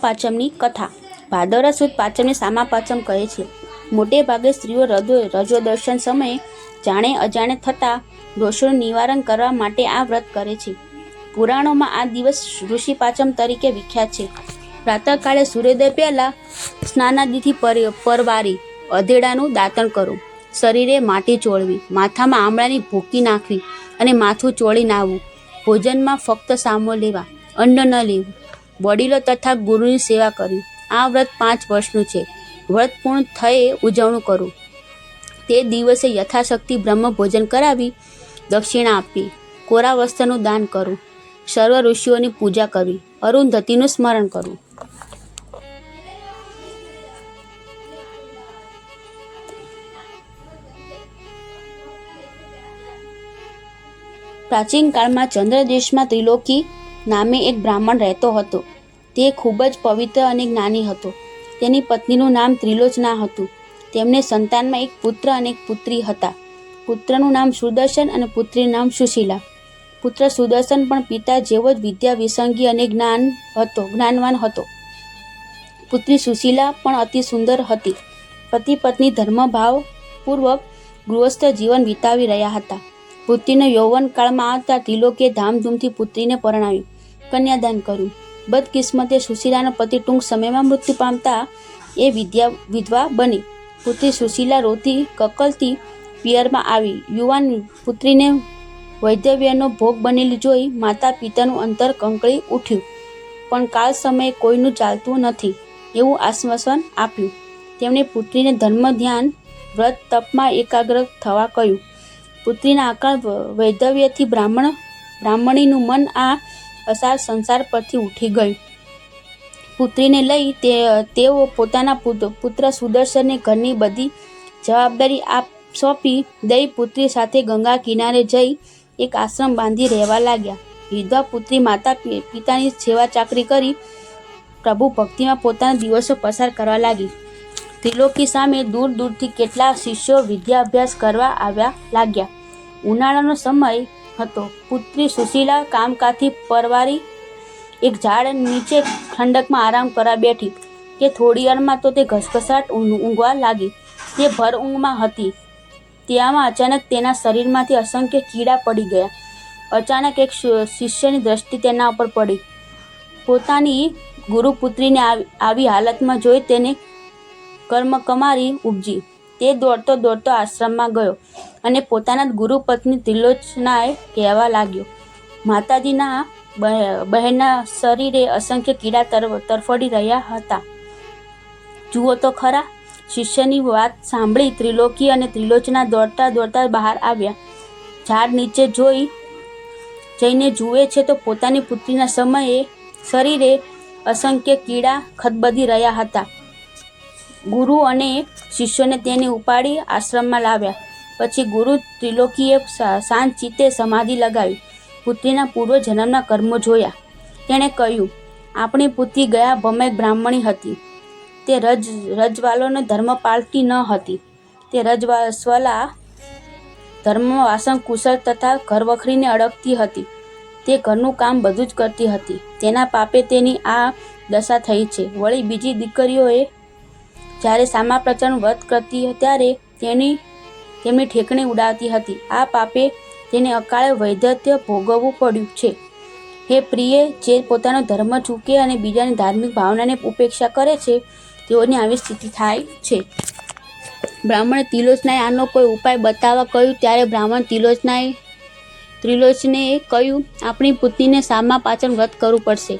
પાચમની કથા. ભાદરા સુદ પાચમને સામા પાચમ કહે છે. મોટે ભાગે સ્ત્રીઓ રજો દર્શન સમયે જાણે અજાણે થતા દોષોનું નિવારણ કરવા માટે આ વ્રત કરે છે. પુરાણોમાં આ દિવસ ઋષિ પાચમ તરીકે વિખ્યાત છે. પ્રાતઃકાળે સૂર્યોદય પહેલાં સ્નાનાદિથી પર- પરવારી, અધેડાનું દાંતણ કરવું શરીરે માટી ચોળવી, માથામાં આમળાની ભૂકી નાખવી અને માથું ચોળી નાવું ભોજનમાં ફક્ત સામો લેવા, અન્ન ન લેવું. વડીલો તથા ગુરુની સેવા કરવી આ વ્રત પાંચ વર્ષનું છે. વ્રત પૂર્ણ થયે ઉજવણું કરવું તે દિવસે યથાશક્તિ બ્રહ્મ ભોજન કરાવી, દક્ષિણા આપવી કોરા વસ્ત્રનું દાન કરવું સર્વ ઋષિઓની પૂજા કરવી અરુંધતીનું સ્મરણ કરવું પ્રાચીન કાળમાં ચંદ્ર દેશમાં ત્રિલોકી નામે એક બ્રાહ્મણ રહેતો હતો. તે ખૂબ જ પવિત્ર અને જ્ઞાની હતો. તેની પત્નીનું નામ ત્રિલોચના હતું. તેમને સંતાનમાં એક પુત્ર અને એક પુત્રી હતા. પુત્રનું નામ સુદર્શન અને પુત્રીનું નામ સુશીલા. પુત્ર સુદર્શન પણ પિતા જેવો જ વિદ્યા વિસંગી અને જ્ઞાન હતો, જ્ઞાનવાન હતો. પુત્રી સુશીલા પણ અતિ સુંદર હતી. પતિ પત્ની ધર્મભાવ પૂર્વક ગૃહસ્થ જીવન વિતાવી રહ્યા હતા. પુત્રીને યૌવન કાળમાં આવતા તિલોકે ધામધૂમથી પુત્રીને પરણાવી કન્યાદાન કર્યું. બદકિસ્મતે સુશીલાનો પતિ ટૂંક સમયમાં મૃત્યુ પામતા એ વિદ્યા, વિધવા બની. પુત્રી સુશીલા રોતી કકલતી પિયરમાં આવી. યુવાન પુત્રીને વૈધવ્યનો ભોગ બનેલી જોઈ માતા પિતાનું અંતર કંકળી ઉઠ્યું. પણ કાલ સમયે કોઈનું ચાલતું નથી એવું આશ્વાસન આપ્યું. તેમણે પુત્રીને ધર્મ ધ્યાન વ્રત, તપમાં એકાગ્ર થવા કહ્યું. પુત્રીના આકાળ વૈધવ્યથી બ્રાહ્મણ, બ્રાહ્મણીનું મન આ અસાર સંસાર પરથી ઉઠી ગયું. પુત્રીને લઈ તે, તેઓ પોતાના પુત- પુત્ર સુદર્શનને ઘરની બધી જવાબદારી આપ સોંપી દઈ પુત્રી સાથે ગંગા કિનારે જઈ એક આશ્રમ બાંધી રહેવા લાગ્યા. વિધવા પુત્રી માતા પિતાની સેવા ચાકરી કરી પ્રભુ ભક્તિમાં પોતાના દિવસો પસાર કરવા લાગી. ત્રિલોકી સામે દૂર દૂરથી કેટલા શિષ્યો વિદ્યાભ્યાસ કરવા આવ્યા લાગ્યા. ઉનાળાનો સમય હતો. પુત્રી સુશીલા કામકાથી પરવારી એક ઝાડ નીચે ઠંડકમાં આરામ કરવા બેઠી. કે થોડી વારમાં તો તે ઘસઘસાટ ઊંઘવા લાગી. તે ભર ઊંઘમાં હતી. ત્યાંમાં અચાનક તેના શરીરમાંથી અસંખ્ય કીડા પડી ગયા. અચાનક એક શિષ્યની દ્રષ્ટિ તેના ઉપર પડી. પોતાની ગુરુપુત્રીને આવી હાલતમાં જોઈ તેને કર્મ કમારી ઉપજી. તે દોડતો દોડતો આશ્રમમાં ગયો અને પોતાના જ ગુરુપત્ની ત્રિલોચનાએ કહેવા લાગ્યો. માતાજીના બહેનના શરીરે અસંખ્ય કીડા તર- તરફડી રહ્યા હતા. જુઓ તો ખરા, શિષ્યની વાત સાંભળી ત્રિલોકી અને ત્રિલોચના દોડતા દોડતા બહાર આવ્યા. ઝાડ નીચે જોઈ જઈને જુએ છે તો પોતાની પુત્રીના સમયે શરીરે અસંખ્ય કીડા ખદબદી રહ્યા હતા. ગુરુ અને શિષ્યોને તેને ઉપાડી આશ્રમમાં લાવ્યા. પછી ગુરુ ત્રિલોકીએ શાંત ચિત્તે સમાધિ લગાવી, પુત્રીના પૂર્વ જન્મના કર્મો જોયા. તેણે કહ્યું, આપણી પુત્રી ગયા ભમે બ્રાહ્મણી હતી. તે રજ, રજવાલોને ધર્મ પાળતી ન હતી. તે રજવા સ્વલા ધર્મમાં વાસણ કુશળ તથા ઘર વખરીને અડકતી હતી. તે ઘરનું કામ બધું જ કરતી હતી. તેના પાપે તેની આ દશા થઈ છે. વળી બીજી દીકરીઓએ જ્યારે સામા પ્રચારનું વ્રત કરતી ત્યારે તેની તેમની ઠેકણી ઉડાવતી હતી. આ પાપે તેને અકાળે વૈધત્ય ભોગવવું પડ્યું છે. હે પ્રિય, જે પોતાનો ધર્મ ચૂકે અને બીજાની ધાર્મિક ભાવનાને ઉપેક્ષા કરે છે, તેઓની આવી સ્થિતિ થાય છે. બ્રાહ્મણે તિલોચનાએ આનો કોઈ ઉપાય બતાવવા કહ્યું, ત્યારે બ્રાહ્મણ તિલોચનાએ ત્રિલોચને કહ્યું, આપણી પુત્રીને સામા પાચન વ્રત કરવું પડશે.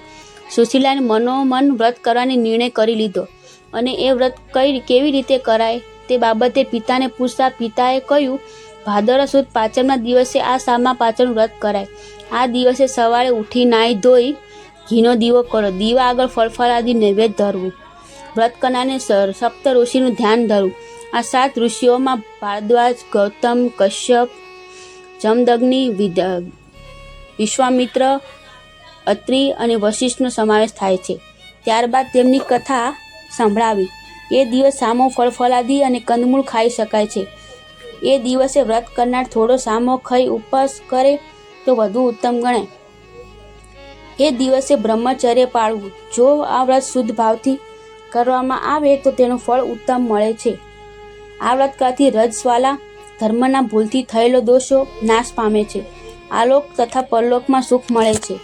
સુશીલાને મનોમન વ્રત કરવાની નિર્ણય કરી લીધો. અને એ વ્રત કઈ કેવી રીતે કરાય તે બાબતે પિતાને પૂછતા પિતાએ કહ્યું, ભાદરવા સુદ પાચમના દિવસે આ સામા પાચન વ્રત કરાય. આ દિવસે સવારે ઉઠી નાહી ધોઈ ઘીનો દીવો કરો. દીવા આગળ ફળફળાદી નૈવેદ્ય ધરવું. વ્રત કરનારને સપ્ત ઋષિનું ધ્યાન ધરવું. આ સાત ઋષિઓમાં ભારદ્વાજ, ગૌતમ, કશ્યપ, જમદગ્નિ વિશ્વામિત્ર, અત્રિ અને વશિષ્ઠનો સમાવેશ થાય છે. ત્યારબાદ તેમની કથા સંભળાવી. એ દિવસ સામો ફળફળાદી અને કંદમૂળ ખાઈ શકાય છે. એ દિવસે વ્રત કરનાર થોડો સામો ખાઈ ઉપવાસ કરે તો વધુ ઉત્તમ ગણાય. એ દિવસે બ્રહ્મચર્ય પાળવું. જો આ વ્રત શુદ્ધ ભાવથી કરવામાં આવે તો તેનું ફળ ઉત્તમ મળે છે. આ વ્રત કરવાથી રજસ્વાલા ધર્મના ભૂલથી થયેલો દોષો નાશ પામે છે. આલોક તથા પરલોકમાં સુખ મળે છે.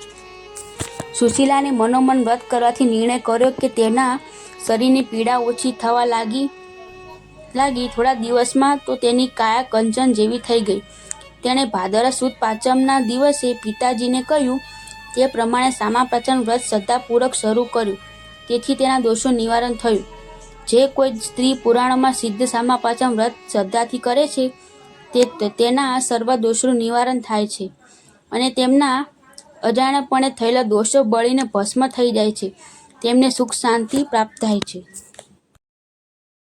સુશીલાને મનોમન વ્રત કરવાથી નિર્ણય કર્યો કે તેના શરીરની પીડા ઓછી થવા લાગી લાગી થોડા દિવસમાં તો તેની કાયા કંચન જેવી થઈ ગઈ. તેણે ભાદરા સુદ પાંચમના દિવસે પિતાજીને કહ્યું, તે પ્રમાણે સામા પાચન વ્રત શ્રદ્ધાપૂર્વક શરૂ કર્યું. તેથી તેના દોષો નિવારણ થયું. જે કોઈ સ્ત્રી પુરાણોમાં સિદ્ધ સામા પાચન વ્રત શ્રદ્ધાથી કરે છે, તે તેના સર્વ દોષોનું નિવારણ થાય છે. અને તેમના અજાણ્યપણે થયેલા દોષો બળીને ભસ્મ થઈ જાય છે. તેમને સુખ શાંતિ પ્રાપ્ત થાય છે.